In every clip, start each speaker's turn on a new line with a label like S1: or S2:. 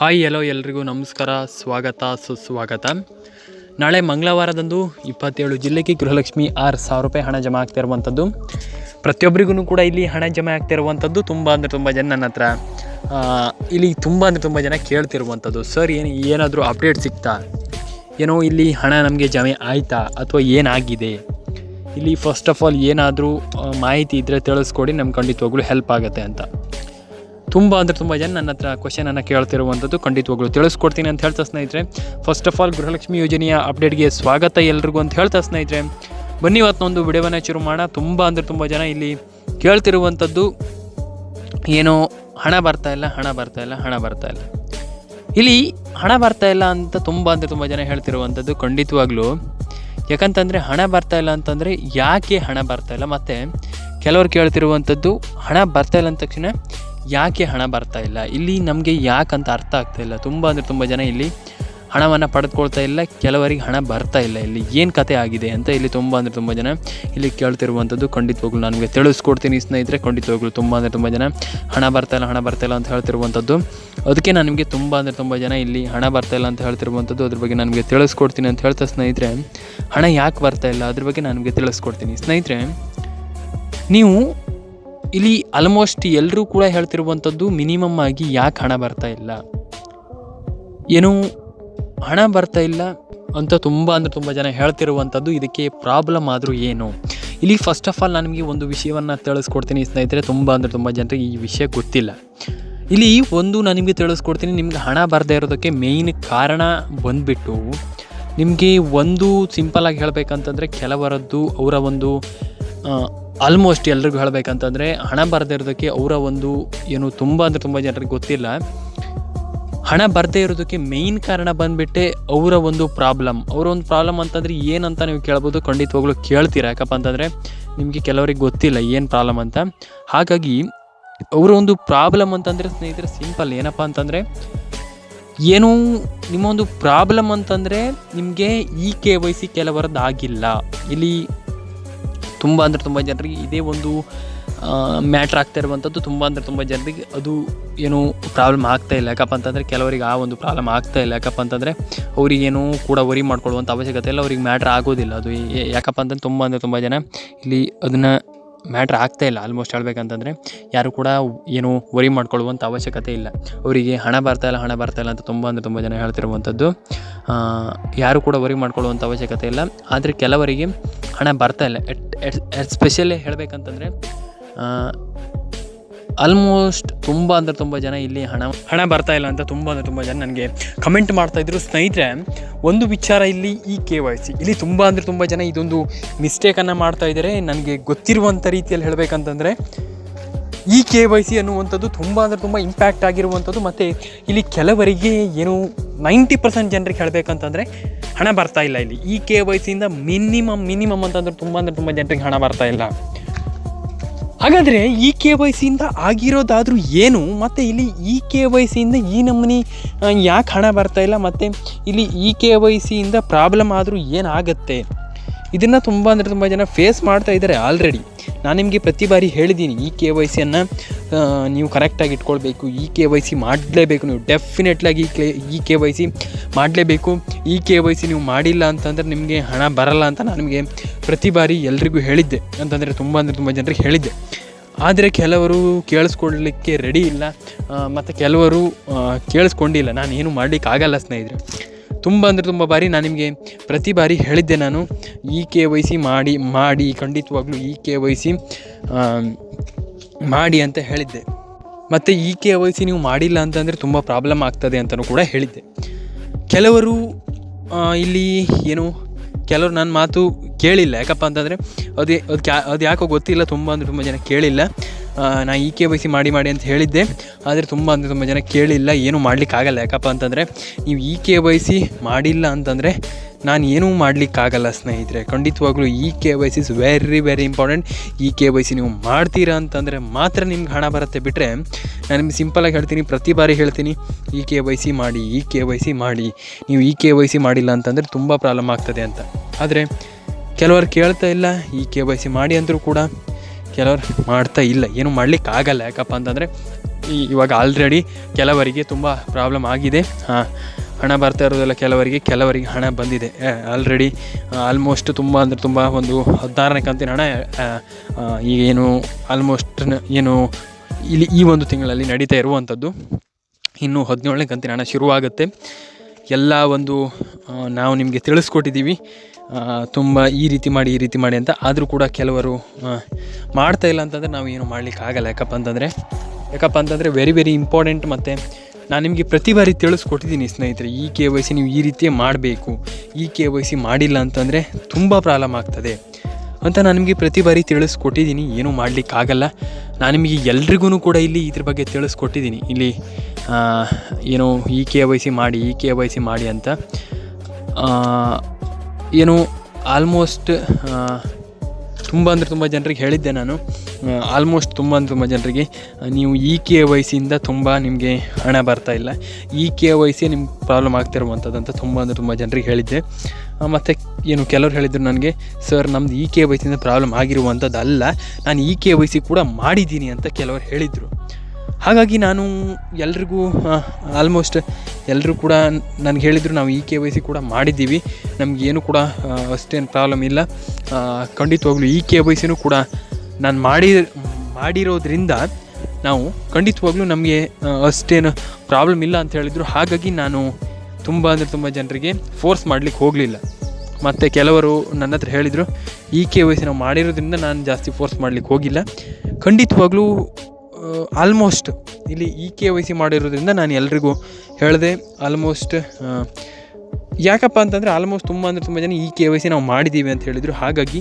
S1: Hi ಎಲ್ಲೋ ಎಲ್ರಿಗೂ ನಮಸ್ಕಾರ. ಸ್ವಾಗತ, ಸುಸ್ವಾಗತ. ನಾಳೆ ಮಂಗಳವಾರದಂದು ಇಪ್ಪತ್ತೇಳು ಜಿಲ್ಲೆಗೆ ಗೃಹಲಕ್ಷ್ಮಿ ಆರು ಸಾವಿರ ರೂಪಾಯಿ ಹಣ ಜಮಾ ಆಗ್ತಾ ಇರುವಂಥದ್ದು. ಪ್ರತಿಯೊಬ್ಬರಿಗೂ ಕೂಡ ಇಲ್ಲಿ ಹಣ ಜಮಾ ಆಗ್ತಿರುವಂಥದ್ದು ತುಂಬ ಅಂದರೆ ತುಂಬ ಜನ ನನ್ನ ಹತ್ರ ಇಲ್ಲಿ ತುಂಬ ಅಂದರೆ ತುಂಬ ಜನ ಕೇಳ್ತಿರುವಂಥದ್ದು. ಸರ್ ಏನು, ಏನಾದರೂ ಅಪ್ಡೇಟ್ ಸಿಗ್ತಾ? ಏನೋ ಇಲ್ಲಿ ಹಣ ನಮಗೆ ಜಮೆ ಆಯಿತಾ ಅಥವಾ ಏನಾಗಿದೆ? ಇಲ್ಲಿ ಫಸ್ಟ್ ಆಫ್ ಆಲ್ ಏನಾದರೂ ಮಾಹಿತಿ ಇದ್ದರೆ ತಿಳಿಸ್ಕೊಡಿ ನಮ್ಗೆ ಖಂಡಿತವಾಗ್ಲೂ ಹೆಲ್ಪ್ ಆಗುತ್ತೆ ಅಂತ. ತುಂಬ ಅಂದರೆ ತುಂಬ ಜನ ನನ್ನ ಹತ್ರ ಕ್ವಶನನ್ನು ಕೇಳ್ತಿರುವಂಥದ್ದು ಖಂಡಿತವಾಗ್ಲೂ ತಿಳಿಸ್ಕೊಡ್ತೀನಿ ಅಂತ ಹೇಳ್ತಾ ಸ್ನೇಹಿತರೆ. ಫಸ್ಟ್ ಆಫ್ ಆಲ್ ಗೃಹಲಕ್ಷ್ಮಿ ಯೋಜನೆಯ ಅಪ್ಡೇಟ್ಗೆ ಸ್ವಾಗತ ಎಲ್ರಿಗೂ ಅಂತ ಹೇಳ್ತಾ ಸ್ನೇಹಿತರೆ. ಬನ್ನಿ ಇವತ್ತೊಂದು ವಿಡಿಯೋವನ್ನು ಶುರು ಮಾಡೋಣ. ತುಂಬ ಅಂದರೆ ತುಂಬ ಜನ ಇಲ್ಲಿ ಕೇಳ್ತಿರುವಂಥದ್ದು ಏನೋ ಹಣ ಬರ್ತಾ ಇಲ್ಲ, ಹಣ ಬರ್ತಾ ಇಲ್ಲ, ಹಣ ಬರ್ತಾ ಇಲ್ಲ. ಇಲ್ಲಿ ಹಣ ಬರ್ತಾ ಇಲ್ಲ ಅಂತ ತುಂಬ ಅಂದರೆ ತುಂಬ ಜನ ಹೇಳ್ತಿರುವಂಥದ್ದು ಖಂಡಿತವಾಗ್ಲೂ. ಯಾಕಂತಂದರೆ ಹಣ ಬರ್ತಾ ಇಲ್ಲ ಅಂತಂದರೆ ಯಾಕೆ ಹಣ ಬರ್ತಾ ಇಲ್ಲ? ಮತ್ತು ಕೆಲವರು ಕೇಳ್ತಿರುವಂಥದ್ದು ಹಣ ಬರ್ತಾ ಇಲ್ಲ ಅಂದ ತಕ್ಷಣ ಯಾಕೆ ಹಣ ಬರ್ತಾ ಇಲ್ಲ? ಇಲ್ಲಿ ನಮಗೆ ಯಾಕಂತ ಅರ್ಥ ಆಗ್ತಾ ಇಲ್ಲ. ತುಂಬ ಅಂದರೆ ತುಂಬ ಜನ ಇಲ್ಲಿ ಹಣವನ್ನು ಪಡೆದುಕೊಳ್ತಾ ಇಲ್ಲ, ಕೆಲವರಿಗೆ ಹಣ ಬರ್ತಾ ಇಲ್ಲ ಇಲ್ಲಿ. ಏನು ಕತೆ ಆಗಿದೆ ಅಂತ ಇಲ್ಲಿ ತುಂಬ ಅಂದರೆ ತುಂಬ ಜನ ಇಲ್ಲಿ ಕೇಳ್ತಿರುವಂಥದ್ದು ಖಂಡಿತವಾಗ್ಲು ನನಗೆ ತಿಳಿಸ್ಕೊಡ್ತೀನಿ ಸ್ನೇಹಿತರೆ, ಖಂಡಿತವಾಗ್ಲು ತುಂಬ ಅಂದರೆ ತುಂಬ ಜನ ಹಣ ಬರ್ತಾ ಇಲ್ಲ, ಹಣ ಬರ್ತಾ ಇಲ್ಲ ಅಂತ ಹೇಳ್ತಿರುವಂಥದ್ದು ಅದಕ್ಕೆ ನಾನು ನಿಮಗೆ ತುಂಬ ಅಂದರೆ ತುಂಬ ಜನ ಇಲ್ಲಿ ಹಣ ಬರ್ತಾ ಇಲ್ಲ ಅಂತ ಹೇಳ್ತಿರುವಂಥದ್ದು ಅದ್ರ ಬಗ್ಗೆ ನನಗೆ ತಿಳಿಸ್ಕೊಡ್ತೀನಿ ಅಂತ ಹೇಳ್ತಾ ಸ್ನೇಹಿತರೆ, ಹಣ ಯಾಕೆ ಬರ್ತಾ ಇಲ್ಲ ಅದ್ರ ಬಗ್ಗೆ ನಾನು ನಿಮಗೆ ತಿಳಿಸ್ಕೊಡ್ತೀನಿ. ಸ್ನೇಹಿತರೆ, ನೀವು ಇಲ್ಲಿ ಆಲ್ಮೋಸ್ಟ್ ಎಲ್ಲರೂ ಕೂಡ ಹೇಳ್ತಿರುವಂಥದ್ದು ಮಿನಿಮಮ್ ಆಗಿ ಯಾಕೆ ಹಣ ಬರ್ತಾ ಇಲ್ಲ? ಏನು ಹಣ ಬರ್ತಾ ಇಲ್ಲ ಅಂತ ತುಂಬ ಅಂದರೆ ತುಂಬ ಜನ ಹೇಳ್ತಿರುವಂಥದ್ದು ಇದಕ್ಕೆ ಪ್ರಾಬ್ಲಮ್ ಆದರೂ ಏನು? ಇಲ್ಲಿ ಫಸ್ಟ್ ಆಫ್ ಆಲ್ ನಾನು ಒಂದು ವಿಷಯವನ್ನು ತಿಳಿಸ್ಕೊಡ್ತೀನಿ ಸ್ನೇಹಿತರೆ, ತುಂಬ ಅಂದರೆ ತುಂಬ ಜನರಿಗೆ ಈ ವಿಷಯ ಗೊತ್ತಿಲ್ಲ. ಇಲ್ಲಿ ಒಂದು ನಾನು ನಿಮಗೆ ತಿಳಿಸ್ಕೊಡ್ತೀನಿ, ನಿಮ್ಗೆ ಹಣ ಬರದೇ ಇರೋದಕ್ಕೆ ಮೇಯ್ನ್ ಕಾರಣ ಬಂದುಬಿಟ್ಟು ನಿಮಗೆ ಒಂದು ಸಿಂಪಲಾಗಿ ಹೇಳಬೇಕಂತಂದರೆ ಕೆಲವರದ್ದು ಅವರ ಒಂದು ಆಲ್ಮೋಸ್ಟ್ ಎಲ್ರಿಗೂ ಹೇಳಬೇಕಂತಂದರೆ ಹಣ ಬರದೇ ಇರೋದಕ್ಕೆ ಅವರ ಒಂದು ಏನು ತುಂಬ ಅಂದರೆ ತುಂಬ ಜನರಿಗೆ ಗೊತ್ತಿಲ್ಲ. ಹಣ ಬರದೇ ಇರೋದಕ್ಕೆ ಮೇಯ್ನ್ ಕಾರಣ ಬಂದುಬಿಟ್ಟೆ ಅವರ ಒಂದು ಪ್ರಾಬ್ಲಮ್ ಅವರ ಒಂದು ಪ್ರಾಬ್ಲಮ್ ಅಂತಂದರೆ ಏನಂತ ನೀವು ಕೇಳ್ಬೋದು, ಖಂಡಿತವಾಗ್ಲೂ ಕೇಳ್ತೀರಾ. ಯಾಕಪ್ಪ ಅಂತಂದರೆ ನಿಮಗೆ ಕೆಲವರಿಗೆ ಗೊತ್ತಿಲ್ಲ ಏನು ಪ್ರಾಬ್ಲಮ್ ಅಂತ. ಹಾಗಾಗಿ ಅವರ ಒಂದು ಪ್ರಾಬ್ಲಮ್ ಅಂತಂದರೆ ಸ್ನೇಹಿತರೆ ಸಿಂಪಲ್ ಏನಪ್ಪ ಅಂತಂದರೆ ಏನು ನಿಮ್ಮ ಒಂದು ಪ್ರಾಬ್ಲಮ್ ಅಂತಂದರೆ ನಿಮಗೆ ಈ ಕೆ ವೈ ಸಿ ಕೆಲವರದ್ದು ಆಗಿಲ್ಲ ಇಲ್ಲಿ ತುಂಬ ಅಂದರೆ ತುಂಬ ಜನರಿಗೆ ಇದೇ ಒಂದು ಮ್ಯಾಟ್ರ್ ಆಗ್ತಾ ಇರುವಂಥದ್ದು ತುಂಬ ಅಂದರೆ ತುಂಬ ಜನರಿಗೆ ಅದು ಏನು ಪ್ರಾಬ್ಲಮ್ ಆಗ್ತಾ ಇಲ್ಲ. ಯಾಕಪ್ಪ ಅಂತಂದರೆ ಕೆಲವರಿಗೆ ಆ ಒಂದು ಪ್ರಾಬ್ಲಮ್ ಆಗ್ತಾ ಇಲ್ಲ. ಯಾಕಪ್ಪ ಅಂತಂದರೆ ಅವರಿಗೇನು ಕೂಡ ವರಿ ಮಾಡ್ಕೊಳ್ಳುವಂಥ ಅವಶ್ಯಕತೆ ಇಲ್ಲ. ಅವ್ರಿಗೆ ಮ್ಯಾಟ್ರ್ ಆಗೋದಿಲ್ಲ. ಅದು ಯಾಕಪ್ಪ ಅಂತಂದ್ರೆ ತುಂಬ ಅಂದರೆ ತುಂಬ ಜನ ಇಲ್ಲಿ ಅದನ್ನು ಮ್ಯಾಟ್ರ್ ಆಗ್ತಾ ಇಲ್ಲ ಆಲ್ಮೋಸ್ಟ್ ಹೇಳ್ಬೇಕಂತಂದರೆ. ಯಾರು ಕೂಡ ಏನು ವರಿ ಮಾಡ್ಕೊಳ್ಳುವಂಥ ಅವಶ್ಯಕತೆ ಇಲ್ಲ. ಅವರಿಗೆ ಹಣ ಬರ್ತಾ ಇಲ್ಲ, ಹಣ ಬರ್ತಾ ಇಲ್ಲ ಅಂತ ತುಂಬ ಅಂದರೆ ತುಂಬ ಜನ ಹೇಳ್ತಿರುವಂಥದ್ದು ಯಾರು ಕೂಡ ವರಿ ಮಾಡ್ಕೊಳ್ಳುವಂಥ ಅವಶ್ಯಕತೆ ಇಲ್ಲ. ಆದರೆ ಕೆಲವರಿಗೆ ಹಣ ಬರ್ತಾ ಇಲ್ಲ. ಎಸ್ಪೆಷಲಿ ಹೇಳಬೇಕಂತಂದರೆ ಆಲ್ಮೋಸ್ಟ್ ತುಂಬ ಅಂದರೆ ತುಂಬ ಜನ ಇಲ್ಲಿ ಹಣ ಹಣ ಬರ್ತಾ ಇಲ್ಲ ಅಂತ ತುಂಬ ಅಂದರೆ ತುಂಬ ಜನ ನನಗೆ ಕಮೆಂಟ್ ಮಾಡ್ತಾಯಿದ್ರು ಸ್ನೇಹಿತರೆ, ಒಂದು ವಿಚಾರ ಇಲ್ಲಿ ಈ ಕೆ ವೈ ಸಿ ಇಲ್ಲಿ ತುಂಬ ಅಂದರೆ ತುಂಬ ಜನ ಇದೊಂದು ಮಿಸ್ಟೇಕನ್ನು ಮಾಡ್ತಾ ಇದ್ದಾರೆ ನನಗೆ ಗೊತ್ತಿರುವಂಥ ರೀತಿಯಲ್ಲಿ ಹೇಳಬೇಕಂತಂದರೆ, ಈ ಕೆ ವೈ ಸಿ ಅನ್ನುವಂಥದ್ದು ತುಂಬ ಅಂದರೆ ತುಂಬ ಇಂಪ್ಯಾಕ್ಟ್ ಆಗಿರುವಂಥದ್ದು ಮತ್ತು ಇಲ್ಲಿ ಕೆಲವರಿಗೆ ಏನು ನೈಂಟಿ ಪರ್ಸೆಂಟ್ ಜನರಿಗೆ ಹೇಳಬೇಕಂತಂದರೆ ಹಣ ಬರ್ತಾ ಇಲ್ಲ ಇಲ್ಲಿ. ಈ ಕೆ ವೈ ಸಿಯಿಂದ ಮಿನಿಮಮ್ ಮಿನಿಮಮ್ ಅಂತಂದ್ರೆ ತುಂಬ ಅಂದರೆ ತುಂಬ ಜನರಿಗೆ ಹಣ ಬರ್ತಾ ಇಲ್ಲ. ಹಾಗಾದರೆ ಈ ಕೆ ವೈ ಸಿಯಿಂದ ಆಗಿರೋದಾದರೂ ಏನು? ಮತ್ತು ಇಲ್ಲಿ ಈ ಕೆ ವೈ ಸಿಯಿಂದ ಈ ನಮೂನಿ ಯಾಕೆ ಹಣ ಬರ್ತಾ ಇಲ್ಲ? ಮತ್ತು ಇಲ್ಲಿ ಈ ಕೆ ವೈ ಸಿಯಿಂದ ಪ್ರಾಬ್ಲಮ್ ಆದರೂ ಏನಾಗುತ್ತೆ? ಇದನ್ನು ತುಂಬ ಅಂದರೆ ತುಂಬ ಜನ ಫೇಸ್ ಮಾಡ್ತಾ ಇದ್ದಾರೆ ಆಲ್ರೆಡಿ ನಾನು ನಿಮಗೆ ಪ್ರತಿ ಬಾರಿ ಹೇಳಿದ್ದೀನಿ ಈ ಕೆ ವೈ ಸಿಯನ್ನು ನೀವು ಕರೆಕ್ಟಾಗಿ ಇಟ್ಕೊಳ್ಬೇಕು, ಈ ಕೆ ವೈ ಸಿ ಮಾಡಲೇಬೇಕು, ನೀವು ಡೆಫಿನೆಟ್ಲಾಗಿ K, E K Y C ಮಾಡಲೇಬೇಕು. ಈ ಕೆ ವೈ ಸಿ ನೀವು ಮಾಡಿಲ್ಲ ಅಂತಂದರೆ ನಿಮಗೆ ಹಣ ಬರಲ್ಲ ಅಂತ ನಾನು ನಿಮಗೆ ಪ್ರತಿ ಬಾರಿ ಎಲ್ರಿಗೂ ಹೇಳಿದ್ದೆ. ಅಂತಂದರೆ ತುಂಬ ಅಂದರೆ ತುಂಬ ಜನರಿಗೆ ಹೇಳಿದ್ದೆ. ಆದರೆ ಕೆಲವರು ಕೇಳಿಸ್ಕೊಳ್ಲಿಕ್ಕೆ ರೆಡಿ ಇಲ್ಲ. ಮತ್ತು ಕೆಲವರು ಕೇಳಿಸ್ಕೊಂಡಿಲ್ಲ. ನಾನು ಏನು ಮಾಡಲಿಕ್ಕೆ ಆಗಲ್ಲ ಸ್ನೇಹಿತರೆ. ತುಂಬ ಅಂದರೆ ತುಂಬ ಬಾರಿ ನಾನು ನಿಮಗೆ ಪ್ರತಿ ಬಾರಿ ಹೇಳಿದ್ದೆ ನಾನು. ಈ ಕೆ ವೈ ಸಿ ಮಾಡಿ ಮಾಡಿ, ಖಂಡಿತವಾಗ್ಲೂ ಈ ಕೆ ವೈ ಸಿ ಮಾಡಿ ಅಂತ ಹೇಳಿದ್ದೆ. ಮತ್ತು ಈ ಕೆ ವೈ ಸಿ ನೀವು ಮಾಡಿಲ್ಲ ಅಂತಂದರೆ ತುಂಬ ಪ್ರಾಬ್ಲಮ್ ಆಗ್ತದೆ ಅಂತಲೂ ಕೂಡ ಹೇಳಿದ್ದೆ. ಕೆಲವರು ಇಲ್ಲಿ ಏನು, ಕೆಲವರು ನನ್ನ ಮಾತು ಕೇಳಿಲ್ಲ. ಯಾಕಪ್ಪ ಅಂತಂದರೆ, ಅದು ಅದು ಕ್ಯಾ ಅದು ಯಾಕೋ ಗೊತ್ತಿಲ್ಲ, ತುಂಬ ಅಂದರೆ ತುಂಬ ಜನ ಕೇಳಿಲ್ಲ. ನಾ ಈ ಕೆ ವೈ ಸಿ ಮಾಡಿ ಮಾಡಿ ಅಂತ ಹೇಳಿದ್ದೆ. ಆದರೆ ತುಂಬ ಅಂದರೆ ತುಂಬ ಜನ ಕೇಳಿಲ್ಲ, ಏನೂ ಮಾಡಲಿಕ್ಕಾಗಲ್ಲ. ಯಾಕಪ್ಪ ಅಂತಂದರೆ ನೀವು ಇ ಕೆ ವೈ ಸಿ ಮಾಡಿಲ್ಲ ಅಂತಂದರೆ ನಾನು ಏನೂ ಮಾಡಲಿಕ್ಕಾಗಲ್ಲ ಸ್ನೇಹಿತರೆ. ಖಂಡಿತವಾಗ್ಲೂ E K Y C is very very important E K Y C ನೀವು ಮಾಡ್ತೀರಾ ಅಂತಂದರೆ ಮಾತ್ರ ನಿಮ್ಗೆ ಹಣ ಬರುತ್ತೆ. ಬಿಟ್ಟರೆ ನಾನು ನಿಮ್ಗೆ ಸಿಂಪಲಾಗಿ ಹೇಳ್ತೀನಿ, ಪ್ರತಿ ಬಾರಿ ಹೇಳ್ತೀನಿ, ಈ ಕೆ ವೈ ಸಿ ಮಾಡಿ, ಈ ಕೆ ವೈ ಸಿ ಮಾಡಿ. ನೀವು ಈ ಕೆ ವೈ ಸಿ ಮಾಡಿಲ್ಲ ಅಂತಂದರೆ ತುಂಬ ಪ್ರಾಬ್ಲಮ್ ಆಗ್ತದೆ ಅಂತ. ಆದರೆ ಕೆಲವರು ಕೇಳ್ತಾ ಇಲ್ಲ, ಈ ಕೆ ವೈ ಸಿ ಮಾಡಿ ಅಂದರೂ ಕೂಡ ಕೆಲವರು ಮಾಡ್ತಾ ಇಲ್ಲ ಏನು ಮಾಡ್ಲಿಕ್ಕೆ ಆಗಲ್ಲ ಯಾಕಪ್ಪ ಅಂತಂದರೆ ಈ- ಇವಾಗ ಆಲ್ರೆಡಿ ಕೆಲವರಿಗೆ ತುಂಬ ಪ್ರಾಬ್ಲಮ್ ಆಗಿದೆ. ಹಾಂ ಹಣ ಬರ್ತಾ ಇರೋದಿಲ್ಲ ಕೆಲವರಿಗೆ ಕೆಲವರಿಗೆ ಹಣ ಬಂದಿದೆ. ಆಲ್ರೆಡಿ ಆಲ್ಮೋಸ್ಟ್ ತುಂಬ ಅಂದರೆ ತುಂಬ ಒಂದು ಹದಿನಾರನೇ ಕಂತಿನ ಹಣ ಆ, ಆ, ಈಗ ಏನು ಆಲ್ಮೋಸ್ಟ್ ಏನು ಇಲ್ಲಿ ಈ ಒಂದು ತಿಂಗಳಲ್ಲಿ ನಡೀತಾ ಇರುವಂಥದ್ದು ಇನ್ನು ಹದಿನೇಳನೇ ಕಂತಿನ ಹಣ ಶುರುವಾಗುತ್ತೆ. ಎಲ್ಲ ಒಂದು ನಾವು ನಿಮಗೆ ತಿಳಿಸ್ಕೊಟ್ಟಿದ್ದೀವಿ. ತುಂಬ ಈ ರೀತಿ ಮಾಡಿ, ಈ ರೀತಿ ಮಾಡಿ ಅಂತ. ಆದರೂ ಕೂಡ ಕೆಲವರು ಮಾಡ್ತಾ ಇಲ್ಲ ಅಂತಂದರೆ ನಾವು ಏನು ಮಾಡಲಿಕ್ಕೆ ಆಗಲ್ಲ. ಯಾಕಪ್ಪ ಅಂತಂದರೆ ಯಾಕಪ್ಪ ಅಂತಂದರೆ ವೆರಿ ವೆರಿ ಇಂಪಾರ್ಟೆಂಟ್ ಮತ್ತು ನಾನು ನಿಮಗೆ ಪ್ರತಿ ಬಾರಿ ತಿಳಿಸ್ಕೊಟ್ಟಿದ್ದೀನಿ ಸ್ನೇಹಿತರೆ, ಈ ಕೆ ವೈ ಸಿ ನೀವು ಈ ರೀತಿಯೇ ಮಾಡಬೇಕು. ಈ ಕೆ ವೈ ಸಿ ಮಾಡಿಲ್ಲ ಅಂತಂದರೆ ತುಂಬ ಪ್ರಾಬ್ಲಮ್ ಆಗ್ತದೆ. ಅಂತ ನಾನು ನಿಮಗೆ ಪ್ರತಿ ಬಾರಿ ತಿಳಿಸ್ಕೊಟ್ಟಿದ್ದೀನಿ, ಏನೂ ಮಾಡಲಿಕ್ಕಾಗಲ್ಲ ನಾನು ನಿಮಗೆ ಎಲ್ರಿಗೂ ಕೂಡ ಇಲ್ಲಿ ಇದ್ರ ಬಗ್ಗೆ ತಿಳಿಸ್ಕೊಟ್ಟಿದ್ದೀನಿ. ಇಲ್ಲಿ ಏನು ಈ ಕೆ ವೈ ಸಿ ಮಾಡಿ, ಈ ಕೆ ವೈ ಸಿ ಮಾಡಿ ಅಂತ. ಏನು ಆಲ್ಮೋಸ್ಟ್ ತುಂಬ ಅಂದರೆ ತುಂಬ ಜನರಿಗೆ ಹೇಳಿದ್ದೆ ನಾನು. ಆಲ್ಮೋಸ್ಟ್ ತುಂಬ ಅಂದರೆ ತುಂಬ ಜನರಿಗೆ ನೀವು ಇ ಕೆ ವೈ ಸಿಯಿಂದ ತುಂಬ ನಿಮಗೆ ಹಣ ಬರ್ತಾ ಇಲ್ಲ. ಈ ಕೆ ವೈ ನಿಮ್ಗೆ ಪ್ರಾಬ್ಲಮ್ ಆಗ್ತಿರುವಂಥದ್ದು ಅಂತ ತುಂಬ ಅಂದರೆ ತುಂಬ ಜನರಿಗೆ ಹೇಳಿದ್ದೆ. ಮತ್ತು ಏನು ಕೆಲವರು ಹೇಳಿದರು ನನಗೆ ಸರ್ ನಮ್ದು ಇ ಕೆ ವೈ ಸಿಯಿಂದ ಪ್ರಾಬ್ಲಮ್ ಆಗಿರುವಂಥದ್ದು ಅಲ್ಲ ನಾನು ಇ ಕೆ ವೈ ಸಿ ಕೂಡ ಮಾಡಿದ್ದೀನಿ ಅಂತ ಕೆಲವರು ಹೇಳಿದರು. ಹಾಗಾಗಿ ನಾನು ಎಲ್ರಿಗೂ ಆಲ್ಮೋಸ್ಟ್ ಎಲ್ಲರೂ ಕೂಡ ನನಗೆ ಹೇಳಿದರು ನಾವು ಈ ಕೆ ವೈ ಸಿ ಕೂಡ ಮಾಡಿದ್ದೀವಿ. ನಮಗೇನು ಕೂಡ ಅಷ್ಟೇನು ಪ್ರಾಬ್ಲಮ್ ಇಲ್ಲ. ಖಂಡಿತವಾಗ್ಲೂ ಈ ಕೆ ವೈ ಸಿನೂ ಕೂಡ ನಾನು ಮಾಡಿ, ಮಾಡಿರೋದ್ರಿಂದ ನಾವು ಖಂಡಿತವಾಗ್ಲೂ ನಮಗೆ ಅಷ್ಟೇನು ಪ್ರಾಬ್ಲಮ್ ಇಲ್ಲ ಅಂತ ಹೇಳಿದರು. ಹಾಗಾಗಿ ನಾನು ತುಂಬ ಅಂದರೆ ತುಂಬ ಜನರಿಗೆ ಫೋರ್ಸ್ ಮಾಡಲಿಕ್ಕೆ ಹೋಗಲಿಲ್ಲ. ಮತ್ತು ಕೆಲವರು ನನ್ನ ಹತ್ರ ಹೇಳಿದರು, ಈ ಕೆ ವೈ ಸಿ ನಾವು ಮಾಡಿರೋದ್ರಿಂದ ನಾನು ಜಾಸ್ತಿ ಫೋರ್ಸ್ ಮಾಡಲಿಕ್ಕೆ ಹೋಗಿಲ್ಲ. ಖಂಡಿತವಾಗ್ಲೂ ಆಲ್ಮೋಸ್ಟ್ ಇಲ್ಲಿ ಇ ಕೆ ವೈ ಸಿ ಮಾಡಿರೋದ್ರಿಂದ ನಾನು ಎಲ್ರಿಗೂ ಹೇಳಿದೆ ಆಲ್ಮೋಸ್ಟ್ ಯಾಕಪ್ಪ ಅಂತಂದರೆ ಆಲ್ಮೋಸ್ಟ್ ತುಂಬ ಅಂದರೆ ತುಂಬ ಜನ ಇ ಕೆ ವೈ ಸಿ ನಾವು ಮಾಡಿದ್ದೀವಿ ಅಂತ ಹೇಳಿದರು. ಹಾಗಾಗಿ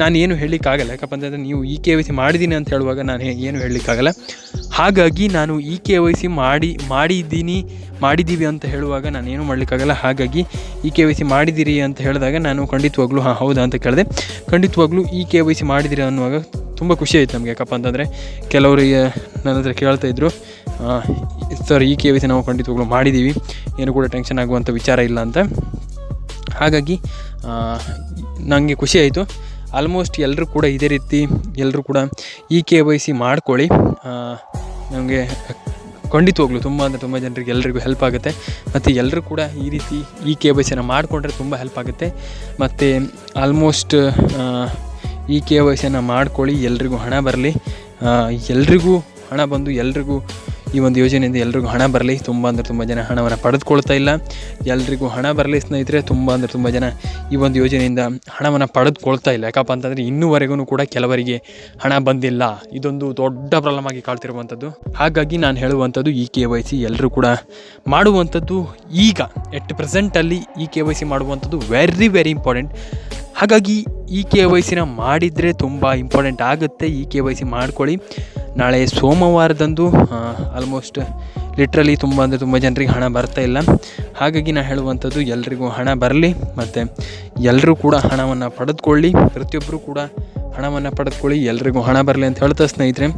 S1: ನಾನು ಏನು ಹೇಳಲಿಕ್ಕಾಗಲ್ಲ. ಯಾಕಪ್ಪ ಅಂತಂದರೆ ನೀವು ಇ ಕೆ ವೈ ಸಿ ಮಾಡಿದ್ದೀನಿ ಅಂತ ಹೇಳುವಾಗ ನಾನು ಏನು ಹೇಳಲಿಕ್ಕಾಗಲ್ಲ. ಹಾಗಾಗಿ ನಾನು ಇ ಕೆ ವೈ ಸಿ ಮಾಡಿ ಮಾಡಿದ್ದೀನಿ ಮಾಡಿದ್ದೀವಿ ಅಂತ ಹೇಳುವಾಗ ನಾನು ಏನು ಮಾಡಲಿಕ್ಕಾಗಲ್ಲ. ಹಾಗಾಗಿ ಇ ಕೆ ವೈ ಸಿ ಮಾಡಿದ್ದೀರಿ ಅಂತ ಹೇಳಿದಾಗ ನಾನು ಖಂಡಿತವಾಗ್ಲೂ, ಹಾಂ, ಹೌದಾ ಅಂತ ಕೇಳಿದೆ. ಖಂಡಿತವಾಗ್ಲೂ ಇ ಕೆ ವೈ ಸಿ ಮಾಡಿದ್ದೀರಿ ಅನ್ನುವಾಗ ತುಂಬ ಖುಷಿ ಆಯ್ತು ನಮಗೆ ಯಾಕಪ್ಪ ಅಂತಂದರೆ. ಕೆಲವರಿಗೆ ನನ್ನ ಹತ್ರ ಕೇಳ್ತಾ ಇದ್ದರು ಸರ್, ಈ ಕೆ ವೈ ಸಿ ನಾವು ಖಂಡಿತವಾಗ್ಲೂ ಮಾಡಿದ್ದೀವಿ ಏನು ಕೂಡ ಟೆನ್ಷನ್ ಆಗುವಂಥ ವಿಚಾರ ಇಲ್ಲ ಅಂತ. ಹಾಗಾಗಿ ನನಗೆ ಖುಷಿ ಆಯಿತು. ಆಲ್ಮೋಸ್ಟ್ ಎಲ್ಲರೂ ಕೂಡ ಇದೇ ರೀತಿ ಎಲ್ಲರೂ ಕೂಡ ಈ ಕೆ ವೈ ಸಿ ಮಾಡ್ಕೊಳ್ಳಿ. ನಮಗೆ ಖಂಡಿತವಾಗ್ಲು ತುಂಬ ಅಂದರೆ ತುಂಬ ಜನರಿಗೆ ಎಲ್ಲರಿಗೂ ಹೆಲ್ಪ್ ಆಗುತ್ತೆ. ಮತ್ತು ಎಲ್ಲರೂ ಕೂಡ ಈ ರೀತಿ ಈ ಕೆ ವೈ ಸಿನ ಮಾಡಿಕೊಂಡ್ರೆ ತುಂಬ ಹೆಲ್ಪ್ ಆಗುತ್ತೆ. ಮತ್ತು, ಆಲ್ಮೋಸ್ಟ್ ಈ ಕೆ ವೈ ಸಿಯನ್ನು ಮಾಡ್ಕೊಳ್ಳಿ, ಎಲ್ರಿಗೂ ಹಣ ಬರಲಿ. ಎಲ್ರಿಗೂ ಹಣ ಬಂದು ಎಲ್ರಿಗೂ ಈ ಒಂದು ಯೋಜನೆಯಿಂದ ಎಲ್ರಿಗೂ ಹಣ ಬರಲಿ. ತುಂಬ ಅಂದರೆ ತುಂಬ ಜನ ಹಣವನ್ನು ಪಡೆದುಕೊಳ್ತಾ ಇಲ್ಲ. ಎಲ್ರಿಗೂ ಹಣ ಬರಲಿ ಸ್ನೇಹಿತರೆ, ತುಂಬ ಅಂದರೆ ತುಂಬ ಜನ ಈ ಒಂದು ಯೋಜನೆಯಿಂದ ಹಣವನ್ನು ಪಡೆದುಕೊಳ್ತಾ ಇಲ್ಲ. ಯಾಕಪ್ಪ ಅಂತಂದರೆ ಇನ್ನೂವರೆಗೂ ಕೂಡ ಕೆಲವರಿಗೆ ಹಣ ಬಂದಿಲ್ಲ. ಇದೊಂದು ದೊಡ್ಡ ಪ್ರಾಬ್ಲಮ್ ಆಗಿ ಕಾಡ್ತಿರುವಂಥದ್ದು ಹಾಗಾಗಿ ನಾನು ಹೇಳುವಂಥದ್ದು ಈ ಕೆ ವೈ ಸಿ ಎಲ್ಲರೂ ಕೂಡ ಮಾಡುವಂಥದ್ದು ಈಗ. ಎಟ್ ಪ್ರೆಸೆಂಟಲ್ಲಿ ಈ ಕೆ ವೈ ಸಿ ಮಾಡುವಂಥದ್ದು ವೆರಿ ವೆರಿ ಇಂಪಾರ್ಟೆಂಟ್ ಹಾಗಾಗಿ ಈ ಕೆ ವೈ ಸಿನ ಮಾಡಿದರೆ ತುಂಬ ಇಂಪಾರ್ಟೆಂಟ್ ಆಗುತ್ತೆ. ಈ ಕೆ ವೈ ಸಿ ಮಾಡ್ಕೊಳ್ಳಿ. ನಾಳೆ ಸೋಮವಾರದಂದು ಆಲ್ಮೋಸ್ಟ್ ಲಿಟ್ರಲಿ ತುಂಬ ಅಂದರೆ ತುಂಬ ಜನರಿಗೆ ಹಣ ಬರ್ತಾ ಇಲ್ಲ. ಹಾಗಾಗಿ ನಾನು ಹೇಳುವಂಥದ್ದು, ಎಲ್ರಿಗೂ ಹಣ ಬರಲಿ, ಮತ್ತು ಎಲ್ಲರೂ ಕೂಡ ಹಣವನ್ನು ಪಡೆದುಕೊಳ್ಳಿ ಪ್ರತಿಯೊಬ್ಬರು ಕೂಡ ಹಣವನ್ನು ಪಡೆದುಕೊಳ್ಳಿ, ಎಲ್ರಿಗೂ ಹಣ ಬರಲಿ ಅಂತ ಹೇಳ್ತಾ ಸ್ನೇಹಿತರೆ.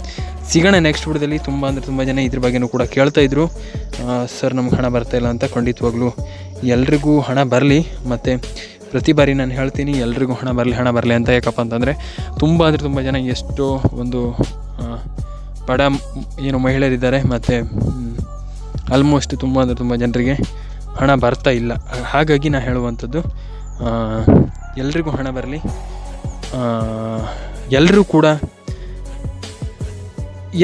S1: ಸಿಗೋಣ ನೆಕ್ಸ್ಟ್ ವಿಡಿಯೋದಲ್ಲಿ. ತುಂಬ ಅಂದರೆ ತುಂಬ ಜನ ಇದ್ರ ಬಗ್ಗೆನೂ ಕೂಡ ಕೇಳ್ತಾ ಇದ್ರು. ಸರ್ ನಮ್ಗೆ ಹಣ ಬರ್ತಾಯಿಲ್ಲ ಅಂತ ಖಂಡಿತವಾಗ್ಲೂ ಎಲ್ರಿಗೂ ಹಣ ಬರಲಿ, ಮತ್ತು ಪ್ರತಿ ಬಾರಿ ನಾನು ಹೇಳ್ತೀನಿ, ಎಲ್ರಿಗೂ ಹಣ ಬರಲಿ ಹಣ ಬರಲಿ ಅಂತ ಯಾಕಪ್ಪ ಅಂತಂದರೆ ತುಂಬ ಅಂದರೆ ತುಂಬ ಜನ ಎಷ್ಟೋ ಒಂದು ಬಡ ಏನು ಮಹಿಳೆಯರಿದ್ದಾರೆ ಮತ್ತು ಆಲ್ಮೋಸ್ಟ್ ತುಂಬ ಅಂದರೆ ತುಂಬ ಜನರಿಗೆ ಹಣ ಬರ್ತಾ ಇಲ್ಲ. ಹಾಗಾಗಿ ನಾನು ಹೇಳುವಂಥದ್ದು ಎಲ್ರಿಗೂ ಹಣ ಬರಲಿ ಎಲ್ಲರೂ ಕೂಡ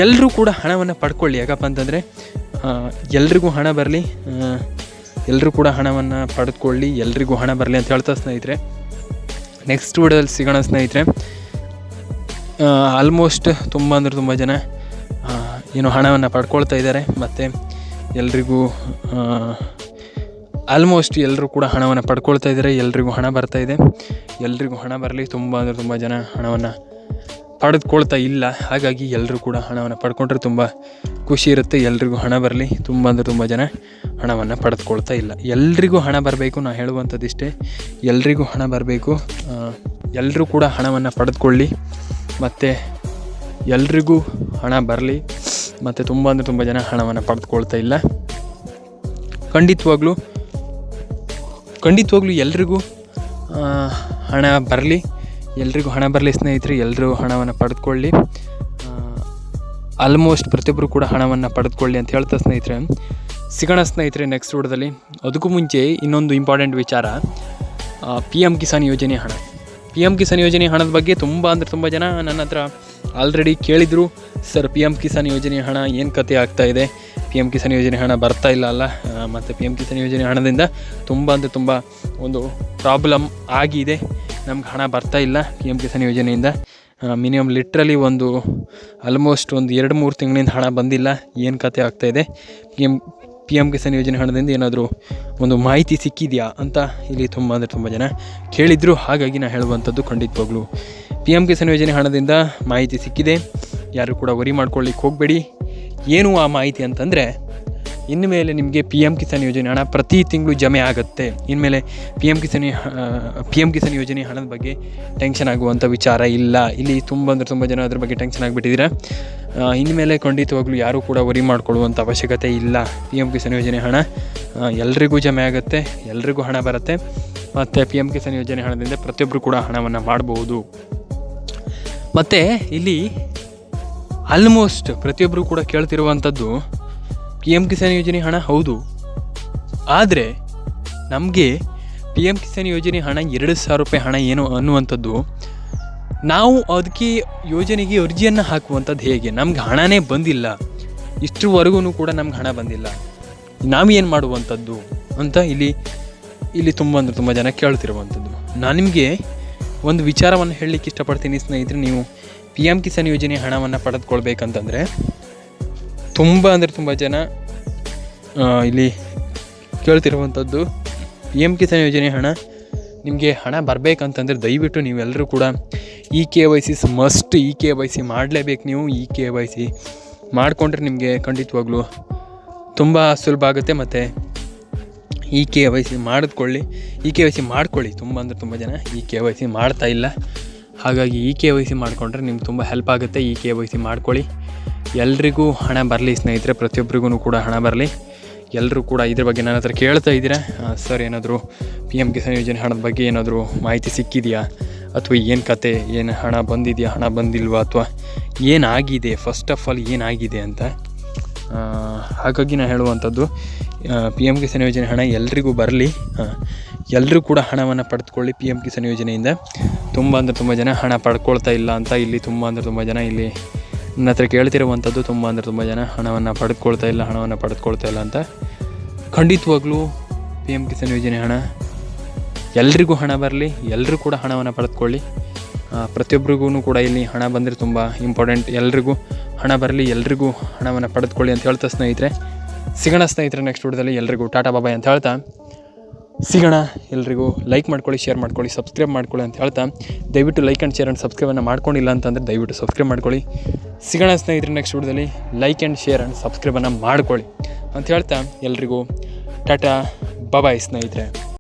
S1: ಎಲ್ಲರೂ ಕೂಡ ಹಣವನ್ನು ಪಡ್ಕೊಳ್ಳಿ. ಯಾಕಪ್ಪ ಅಂತಂದರೆ ಎಲ್ರಿಗೂ ಹಣ ಬರಲಿ ಎಲ್ಲರೂ ಕೂಡ ಹಣವನ್ನು ಪಡೆದುಕೊಳ್ಳಿ, ಎಲ್ರಿಗೂ ಹಣ ಬರಲಿ ಅಂತ ಹೇಳ್ತಾ ಸ್ನೇಹಿತರೆ. ನೆಕ್ಸ್ಟ್ ವಿಡಿಯೋದಲ್ಲಿ ಸಿಗೋಣ ಸ್ನೇಹಿತರೆ. ಆಲ್ಮೋಸ್ಟ್ ತುಂಬ ಅಂದರೆ ತುಂಬ ಜನ ಏನು ಹಣವನ್ನು ಪಡ್ಕೊಳ್ತಾ ಇದ್ದಾರೆ. ಮತ್ತು ಎಲ್ರಿಗೂ ಆಲ್ಮೋಸ್ಟ್ ಎಲ್ಲರೂ ಕೂಡ ಹಣವನ್ನು ಪಡ್ಕೊಳ್ತಾ ಇದ್ದಾರೆ, ಎಲ್ರಿಗೂ ಹಣ ಬರ್ತಾ ಇದೆ. ಎಲ್ರಿಗೂ ಹಣ ಬರಲಿ, ತುಂಬ ಅಂದರೆ ತುಂಬ ಜನ ಹಣವನ್ನು ಪಡೆದುಕೊಳ್ತಾ ಇಲ್ಲ. ಹಾಗಾಗಿ ಎಲ್ಲರೂ ಕೂಡ ಹಣವನ್ನು ಪಡ್ಕೊಂಡ್ರೆ ತುಂಬ ಖುಷಿ ಇರುತ್ತೆ. ಎಲ್ರಿಗೂ ಹಣ ಬರಲಿ. ತುಂಬ ಅಂದರೆ ತುಂಬ ಜನ ಹಣವನ್ನು ಪಡೆದುಕೊಳ್ತಾ ಇಲ್ಲ. ಎಲ್ರಿಗೂ ಹಣ ಬರಬೇಕು ನಾನು ಹೇಳುವಂಥದ್ದು ಇಷ್ಟೇ ಎಲ್ರಿಗೂ ಹಣ ಬರಬೇಕು. ಎಲ್ಲರೂ ಕೂಡ ಹಣವನ್ನು ಪಡೆದುಕೊಳ್ಳಿ. ಮತ್ತು ಎಲ್ರಿಗೂ ಹಣ ಬರಲಿ. ಮತ್ತು ತುಂಬ ಅಂದರೆ ತುಂಬ ಜನ ಹಣವನ್ನು ಪಡೆದುಕೊಳ್ತಾ ಇಲ್ಲ. ಖಂಡಿತವಾಗ್ಲೂ ಖಂಡಿತವಾಗ್ಲೂ ಎಲ್ರಿಗೂ ಹಣ ಬರಲಿ. ಎಲ್ರಿಗೂ ಹಣ ಬರಲಿ ಸ್ನೇಹಿತರೆ ಎಲ್ಲರೂ ಹಣವನ್ನು ಪಡೆದುಕೊಳ್ಳಿ. ಆಲ್ಮೋಸ್ಟ್ ಪ್ರತಿಯೊಬ್ಬರು ಕೂಡ ಹಣವನ್ನು ಪಡೆದುಕೊಳ್ಳಿ ಅಂತ ಹೇಳ್ತಾ ಸ್ನೇಹಿತರೆ. ಸಿಗೋಣ ಸ್ನೇಹಿತರೆ ನೆಕ್ಸ್ಟ್ ವಿಡಿಯೋದಲ್ಲಿ ಅದಕ್ಕೂ ಮುಂಚೆ ಇನ್ನೊಂದು ಇಂಪಾರ್ಟೆಂಟ್ ವಿಚಾರ. ಪಿ ಎಂ ಕಿಸಾನ್ ಯೋಜನೆ ಹಣ. ಪಿ ಎಂ ಕಿಸಾನ್ ಯೋಜನೆ ಹಣದ ಬಗ್ಗೆ ತುಂಬ ಅಂದರೆ ತುಂಬ ಜನ ನನ್ನ ಹತ್ರ ಆಲ್ರೆಡಿ ಕೇಳಿದರು ಸರ್ ಪಿ ಎಂ ಕಿಸಾನ್ ಯೋಜನೆ ಹಣ ಏನು ಕತೆ ಆಗ್ತಾ ಇದೆ? ಪಿ ಎಂ ಕಿಸಾನ್ ಯೋಜನೆ ಹಣ ಬರ್ತಾ ಇಲ್ಲ ಅಲ್ಲ? ಮತ್ತು ಪಿ ಎಂ ಕಿಸಾನ್ ಯೋಜನೆ ಹಣದಿಂದ ತುಂಬ ಅಂದರೆ ತುಂಬ ಒಂದು ಪ್ರಾಬ್ಲಮ್ ಆಗಿದೆ. ನಮ್ಗೆ ಹಣ ಬರ್ತಾ ಇಲ್ಲ ಪಿ ಎಂ ಕಿಸಾನ್ ಯೋಜನೆಯಿಂದ. ಮಿನಿಮಮ್ ಲಿಟ್ರಲಿ ಒಂದು ಆಲ್ಮೋಸ್ಟ್ ಒಂದು ಎರಡು ಮೂರು ತಿಂಗಳಿಂದ ಹಣ ಬಂದಿಲ್ಲ. ಏನು ಕತೆ ಆಗ್ತಾಯಿದೆ P M P M Kisan ಯೋಜನೆ ಹಣದಿಂದ ಏನಾದರೂ ಒಂದು ಮಾಹಿತಿ ಸಿಕ್ಕಿದೆಯಾ ಅಂತ ಇಲ್ಲಿ ತುಂಬ ಅಂದರೆ ತುಂಬ ಜನ ಕೇಳಿದ್ರು. ಹಾಗಾಗಿ ನಾನು ಹೇಳುವಂಥದ್ದು ಖಂಡಿತವಾಗ್ಲು ಪಿ ಎಂ ಕಿಸಾನ್ ಯೋಜನೆ ಹಣದಿಂದ ಮಾಹಿತಿ ಸಿಕ್ಕಿದೆ. ಯಾರು ಕೂಡ ವರಿ ಮಾಡ್ಕೊಳ್ಳಿಕ್ಕೆ ಹೋಗಬೇಡಿ. ಏನು ಆ ಮಾಹಿತಿ ಅಂತಂದರೆ ಇನ್ಮೇಲೆ ನಿಮಗೆ ಪಿ ಎಂ ಕಿಸಾನ್ ಯೋಜನೆ ಹಣ ಪ್ರತಿ ತಿಂಗಳು ಜಮೆ ಆಗುತ್ತೆ. ಇನ್ಮೇಲೆ P M Kisan P M Kisan ಯೋಜನೆ ಹಣದ ಬಗ್ಗೆ ಟೆನ್ಷನ್ ಆಗುವಂಥ ವಿಚಾರ ಇಲ್ಲ. ಇಲ್ಲಿ ತುಂಬ ಅಂದರೆ ತುಂಬ ಜನ ಅದ್ರ ಬಗ್ಗೆ ಟೆನ್ಷನ್ ಆಗಿಬಿಟ್ಟಿದ್ದೀರಾ ಇನ್ಮೇಲೆ ಖಂಡಿತವಾಗ್ಲೂ ಯಾರೂ ಕೂಡ ವರಿ ಮಾಡಿಕೊಳ್ಳುವಂಥ ಅವಶ್ಯಕತೆ ಇಲ್ಲ. ಪಿ ಎಂ ಕಿಸಾನ್ ಯೋಜನೆ ಹಣ ಎಲ್ರಿಗೂ ಜಮೆ ಆಗುತ್ತೆ, ಎಲ್ರಿಗೂ ಹಣ ಬರುತ್ತೆ. ಮತ್ತು ಪಿ ಎಂ ಕಿಸಾನ್ ಯೋಜನೆ ಹಣದಿಂದ ಪ್ರತಿಯೊಬ್ಬರು ಕೂಡ ಹಣವನ್ನು ಮಾಡಬಹುದು ಮತ್ತು ಇಲ್ಲಿ ಆಲ್ಮೋಸ್ಟ್ ಪ್ರತಿಯೊಬ್ಬರು ಕೂಡ ಕೇಳ್ತಿರುವಂಥದ್ದು ಪಿ ಎಂ ಕಿಸಾನ್ ಯೋಜನೆ ಹಣ ಹೌದು. ಆದರೆ ನಮಗೆ ಪಿ ಎಂ ಕಿಸಾನ್ ಯೋಜನೆ ಹಣ ಎರಡು ಸಾವಿರ ರೂಪಾಯಿ ಹಣ ಏನು ಅನ್ನುವಂಥದ್ದು, ನಾವು ಅದಕ್ಕೆ ಯೋಜನೆಗೆ ಅರ್ಜಿಯನ್ನು ಹಾಕುವಂಥದ್ದು ಹೇಗೆ? ನಮ್ಗೆ ಹಣನೇ ಬಂದಿಲ್ಲ. ಇಷ್ಟರವರೆಗೂ ಕೂಡ ನಮ್ಗೆ ಹಣ ಬಂದಿಲ್ಲ. ನಾವು ಏನು ಮಾಡುವಂಥದ್ದು ಅಂತ ಇಲ್ಲಿ ಇಲ್ಲಿ ತುಂಬ ಅಂದರೆ ತುಂಬ ಜನ ಕೇಳ್ತಿರುವಂಥದ್ದು. ನಾನು ನಿಮಗೆ ಒಂದು ವಿಚಾರವನ್ನು ಹೇಳಲಿಕ್ಕೆ ಇಷ್ಟಪಡ್ತೀನಿ ಸ್ನೇಹಿತರೆ, ನೀವು ಪಿ ಎಂ ಕಿಸಾನ್ ಯೋಜನೆ ಹಣವನ್ನು ಪಡೆದುಕೊಳ್ಬೇಕಂತಂದರೆ ತುಂಬ ಅಂದರೆ ತುಂಬ ಜನ ಇಲ್ಲಿ ಕೇಳ್ತಿರುವಂಥದ್ದು. ಪಿ ಎಂ ಕಿಸಾನ್ ಯೋಜನೆ ಹಣ, ನಿಮಗೆ ಹಣ ಬರಬೇಕಂತಂದರೆ ದಯವಿಟ್ಟು ನೀವೆಲ್ಲರೂ ಕೂಡ E K Y C must E K Y C ಮಾಡಲೇಬೇಕು ನೀವು. ಇ ಕೆ ವೈ ಸಿ ಮಾಡಿಕೊಂಡ್ರೆ ನಿಮಗೆ ಖಂಡಿತವಾಗ್ಲೂ ತುಂಬ ಸುಲಭ ಆಗುತ್ತೆ ಮತ್ತು ಇ ಕೆ ವೈ ಸಿ ಮಾಡಿದ್ಕೊಳ್ಳಿ ಇ ಕೆ ವೈ ಸಿ ಮಾಡ್ಕೊಳ್ಳಿ. ತುಂಬ ಅಂದರೆ ತುಂಬ ಜನ ಇ ಕೆ ವೈ ಸಿ ಮಾಡ್ತಾ ಇಲ್ಲ. ಹಾಗಾಗಿ ಇ ಕೆ ವೈ ಸಿ ಮಾಡಿಕೊಂಡ್ರೆ ನಿಮ್ಗೆ ತುಂಬ ಹೆಲ್ಪ್ ಆಗುತ್ತೆ. ಇ ಕೆ ವೈ ಸಿ ಮಾಡ್ಕೊಳ್ಳಿ. ಎಲ್ರಿಗೂ ಹಣ ಬರಲಿ ಸ್ನೇಹಿತರೆ, ಪ್ರತಿಯೊಬ್ಬರಿಗೂ ಕೂಡ ಹಣ ಬರಲಿ. ಎಲ್ಲರೂ ಕೂಡ ಇದ್ರ ಬಗ್ಗೆ ನನ್ನ ಹತ್ರ ಕೇಳ್ತಾ ಇದ್ದೀರಾ? ಸರ್, ಏನಾದರೂ ಪಿ ಎಂ ಕಿಸಾನ್ ಯೋಜನೆ ಹಣದ ಬಗ್ಗೆ ಏನಾದರೂ ಮಾಹಿತಿ ಸಿಕ್ಕಿದೆಯಾ? ಅಥವಾ ಏನು ಕತೆ, ಏನು ಹಣ ಬಂದಿದೆಯಾ, ಹಣ ಬಂದಿಲ್ವಾ, ಅಥವಾ ಏನಾಗಿದೆ ಫಸ್ಟ್ ಆಫ್ ಆಲ್ ಏನಾಗಿದೆ ಅಂತ? ಹಾಗಾಗಿ ನಾನು ಹೇಳುವಂಥದ್ದು ಪಿ ಎಂ ಕಿಸಾನ್ ಯೋಜನೆ ಹಣ ಎಲ್ರಿಗೂ ಬರಲಿ. ಎಲ್ಲರೂ ಕೂಡ ಹಣವನ್ನು ಪಡೆದುಕೊಳ್ಳಿ ಪಿ ಎಂ ಕಿಸಾನ್ ಯೋಜನೆಯಿಂದ. ತುಂಬ ಅಂದರೆ ತುಂಬ ಜನ ಹಣ ಪಡ್ಕೊಳ್ತಾ ಇಲ್ಲ ಅಂತ ಇಲ್ಲಿ ತುಂಬ ಅಂದರೆ ತುಂಬ ಜನ ಇಲ್ಲಿ ನನ್ನ ಹತ್ರ ಕೇಳ್ತಿರುವಂಥದ್ದು ತುಂಬ ಅಂದರೆ ತುಂಬ ಜನ ಹಣವನ್ನು ಪಡೆದುಕೊಳ್ತಾ ಇಲ್ಲ, ಹಣವನ್ನು ಪಡೆದುಕೊಳ್ತಾ ಇಲ್ಲ ಅಂತ. ಖಂಡಿತವಾಗ್ಲೂ ಪಿ ಎಂ ಕಿಸಾನ್ ಯೋಜನೆ ಹಣ. ಎಲ್ರಿಗೂ ಹಣ ಬರಲಿ ಎಲ್ಲರೂ ಕೂಡ ಹಣವನ್ನು ಪಡೆದುಕೊಳ್ಳಿ. ಪ್ರತಿಯೊಬ್ಬರಿಗೂ ಕೂಡ ಇಲ್ಲಿ ಹಣ ಬಂದರೆ ತುಂಬ ಇಂಪಾರ್ಟೆಂಟ್ ಎಲ್ರಿಗೂ ಹಣ ಬರಲಿ, ಎಲ್ರಿಗೂ ಹಣವನ್ನು ಪಡೆದುಕೊಳ್ಳಿ ಅಂತ ಹೇಳ್ತಾ ಸ್ನೇಹಿತರೆ. ಸಿಗೋಣ ಸ್ನೇಹಿತರೆ ನೆಕ್ಸ್ಟ್ ವಿಡಿಯೋದಲ್ಲಿ ಎಲ್ರಿಗೂ ಟಾಟಾ ಬಾಬಾಯ್ ಅಂತ ಹೇಳ್ತಾ. ಸಿಗೋಣ. ಎಲ್ರಿಗೂ ಲೈಕ್ ಮಾಡ್ಕೊಳ್ಳಿ ಶೇರ್ ಮಾಡ್ಕೊಳ್ಳಿ ಸಬ್ಸ್ಕ್ರೈಬ್ ಮಾಡ್ಕೊಳ್ಳಿ ಅಂತ ಹೇಳ್ತಾ, ದಯವಿಟ್ಟು ಲೈಕ್ ಆ್ಯಂಡ್ ಶೇರ್ ಆ್ಯಂಡ್ ಸಬ್ಸ್ಕ್ರೈಬನ್ನು ಮಾಡ್ಕೊಂಡಿಲ್ಲ ಅಂತಂದರೆ ದಯವಿಟ್ಟು ಸಬ್ಸ್ಕ್ರೈಬ್ ಮಾಡ್ಕೊಳ್ಳಿ. ಸಿಗೋಣ ಸ್ನೇಹಿತರೆ ನೆಕ್ಸ್ಟ್ ವಿಡಿಯೋದಲ್ಲಿ ಲೈಕ್ ಆ್ಯಂಡ್ ಶೇರ್ ಆ್ಯಂಡ್ ಸಬ್ಸ್ಕ್ರೈಬನ್ನು ಮಾಡ್ಕೊಳ್ಳಿ ಅಂತ ಹೇಳ್ತಾ, ಎಲ್ರಿಗೂ ಟಾಟಾ ಬಬಾಯ್ ಸ್ನೇಹಿತರೆ.